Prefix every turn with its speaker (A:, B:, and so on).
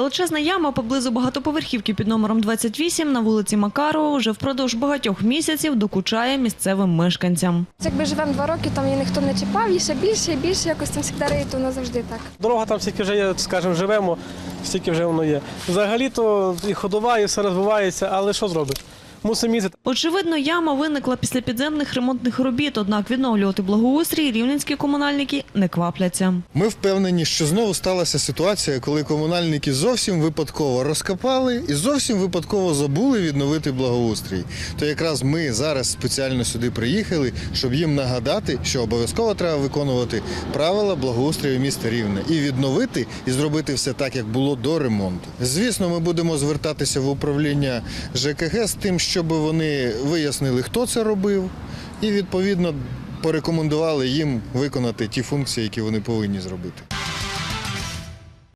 A: Величезна яма поблизу багатоповерхівки під номером 28 на вулиці Макарова вже впродовж багатьох місяців докучає місцевим мешканцям.
B: Якби живемо два роки, там її ніхто не чіпав, і ще більше і більше якось там завжди риють, то воно завжди так.
C: Дорога там стільки вже є, скажімо, живемо, стільки вже воно є. Взагалі-то і ходова, і все розвивається, але що зробиш? Мусимо їздити.
A: Очевидно, яма виникла після підземних ремонтних робіт, однак відновлювати благоустрій рівненські комунальники не квапляться.
D: Ми впевнені, що знову сталася ситуація, коли комунальники зовсім випадково розкопали і зовсім випадково забули відновити благоустрій. То якраз ми зараз спеціально сюди приїхали, щоб їм нагадати, що обов'язково треба виконувати правила благоустрою міста Рівне і відновити і зробити все так, як було до ремонту. Звісно, ми будемо звертатися в управління ЖКГ з тим, щоб вони вияснили, хто це робив, і відповідно порекомендували їм виконати ті функції, які вони повинні зробити.